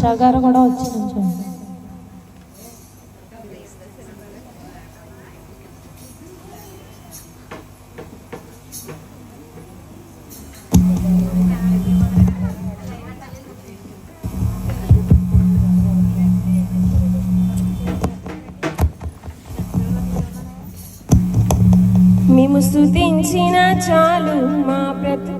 ఉషా గారు కూడా వచ్చి నుంచండి మేము స్థుతించిన చాలు మా ప్రతి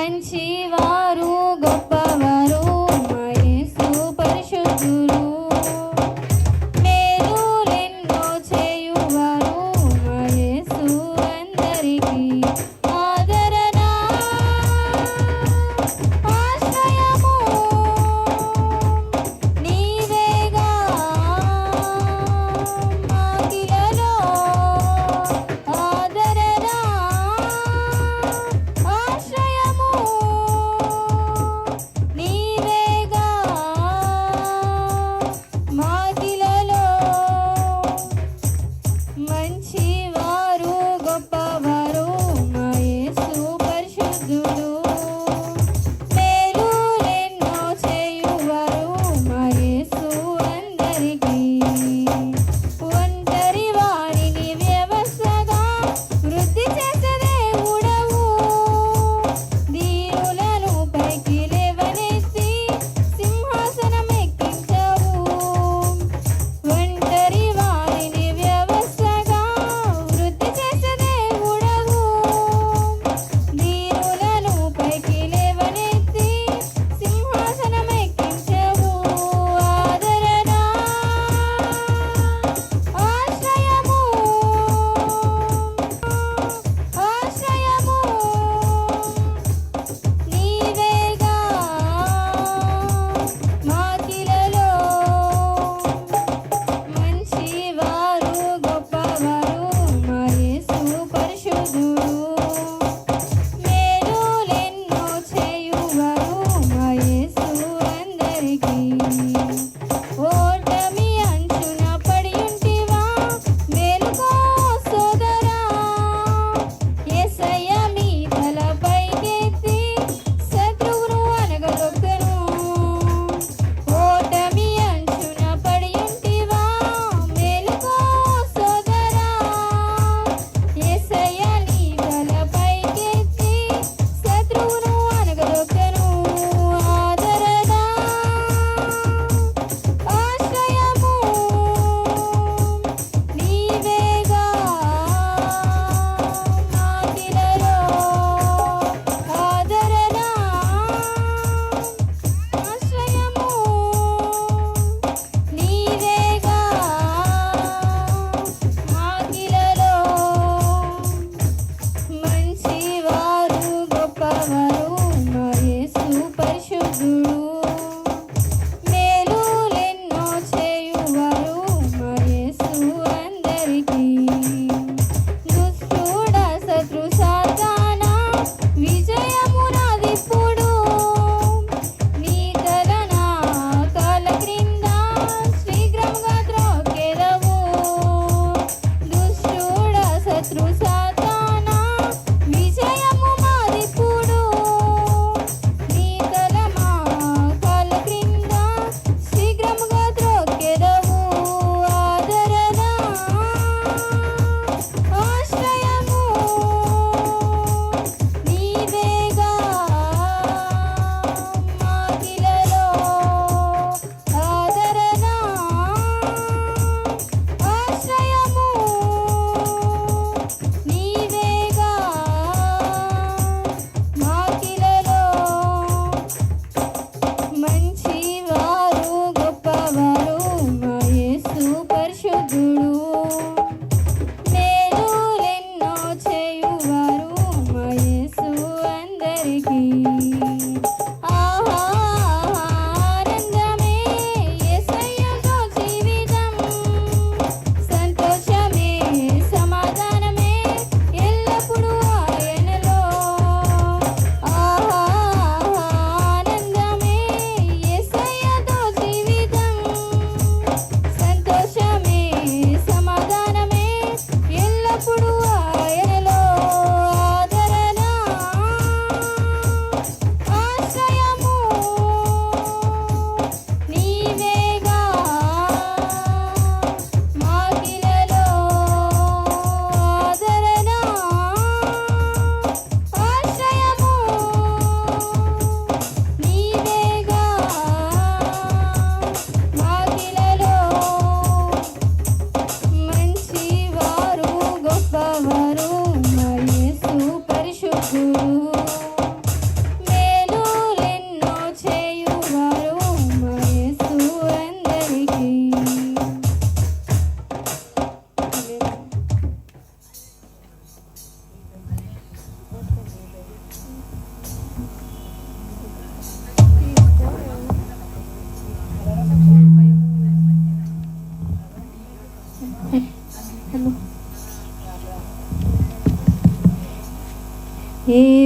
మంచివారు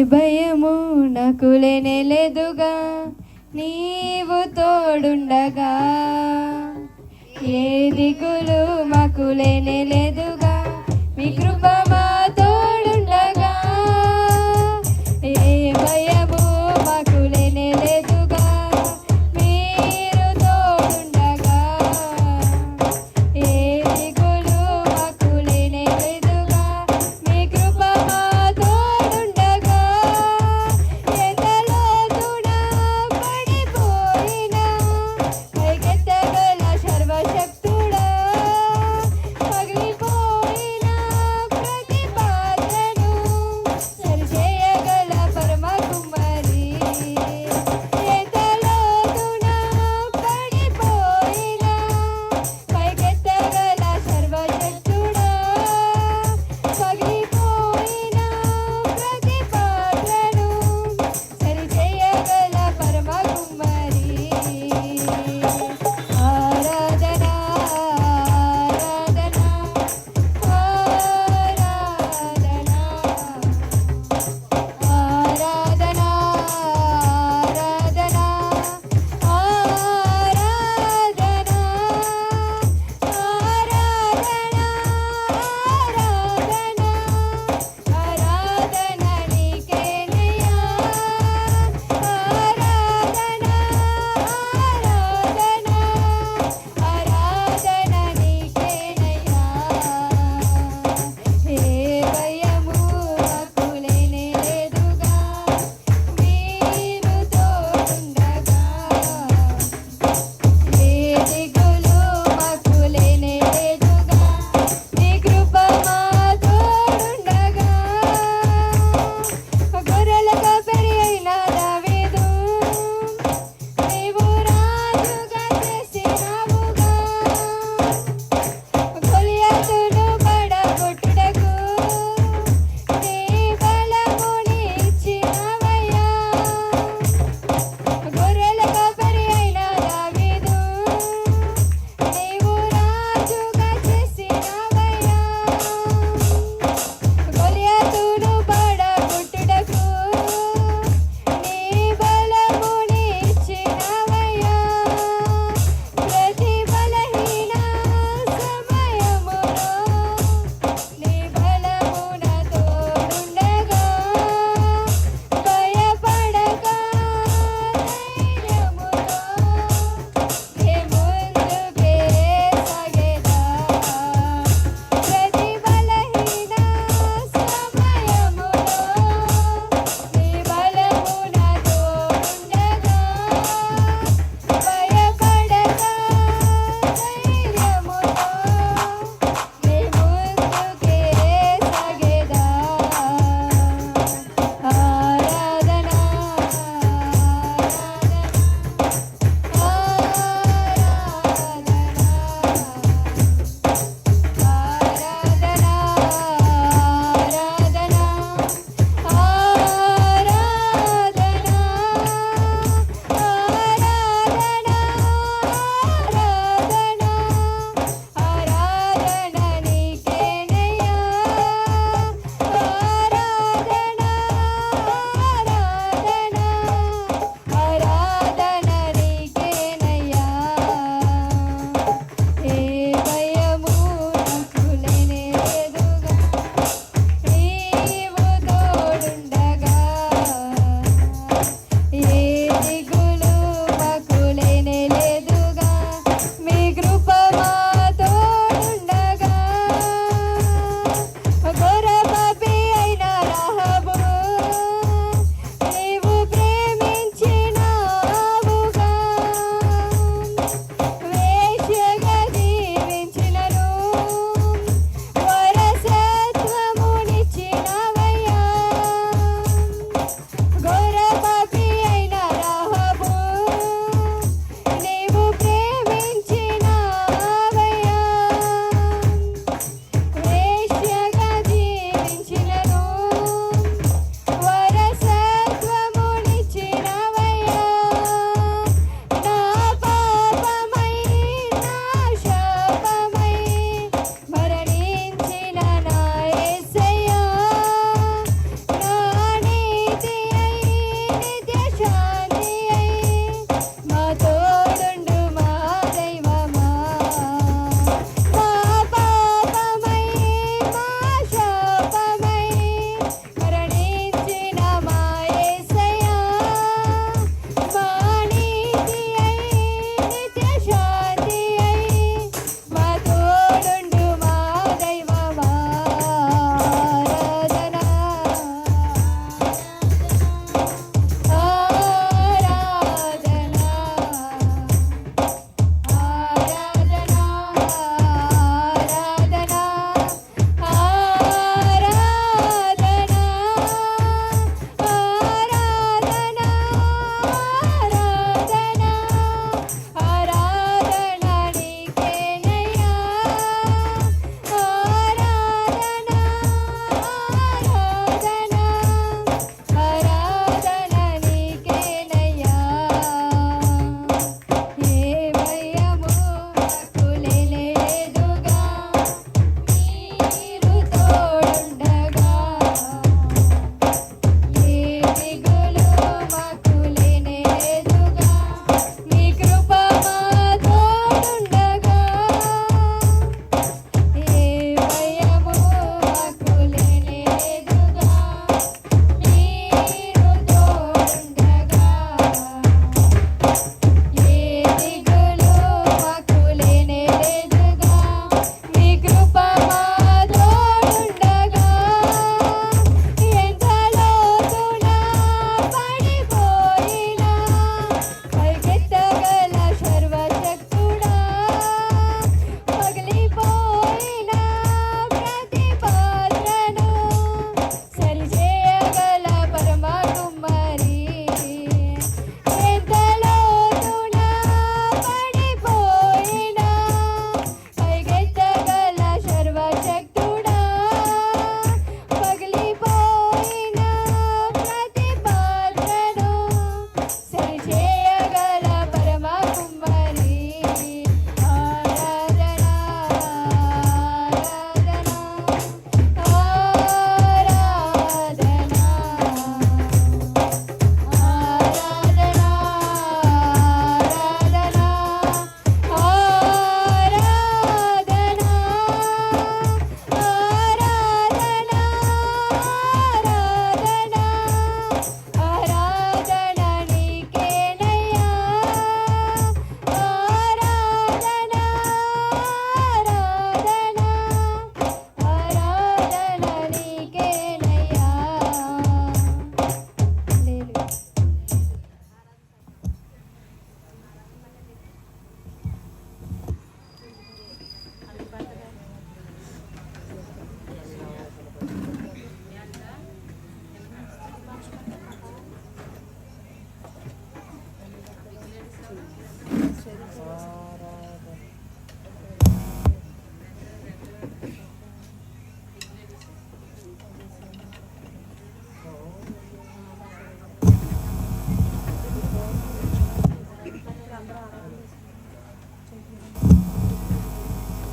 భయము నాకు లేనెలెదుగా. నీవు తోడుండగా. ఏ దిగులు మాకు లేనెలెదుగా. మీ కృపమా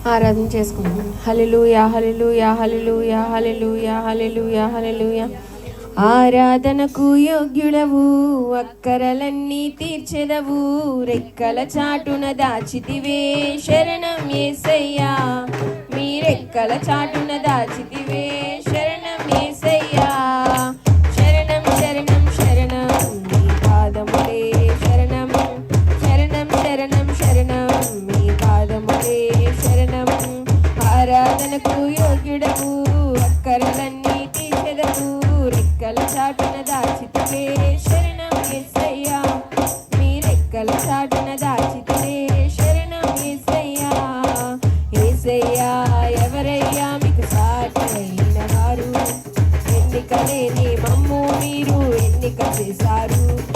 ఆరాధన చేసుకుందాం హలిలు యాహలిలు యాహలిలు యాహలిలు యాహలిలు యా ఆరాధనకు యోగ్యుడవు అక్కరలన్నీ తీర్చెదవు రెక్కల చాటున దాచితివే శరణం ఏసయ్యా. మీ రెక్కల చాటున దాచితివే ఎన్నిక చేశారు.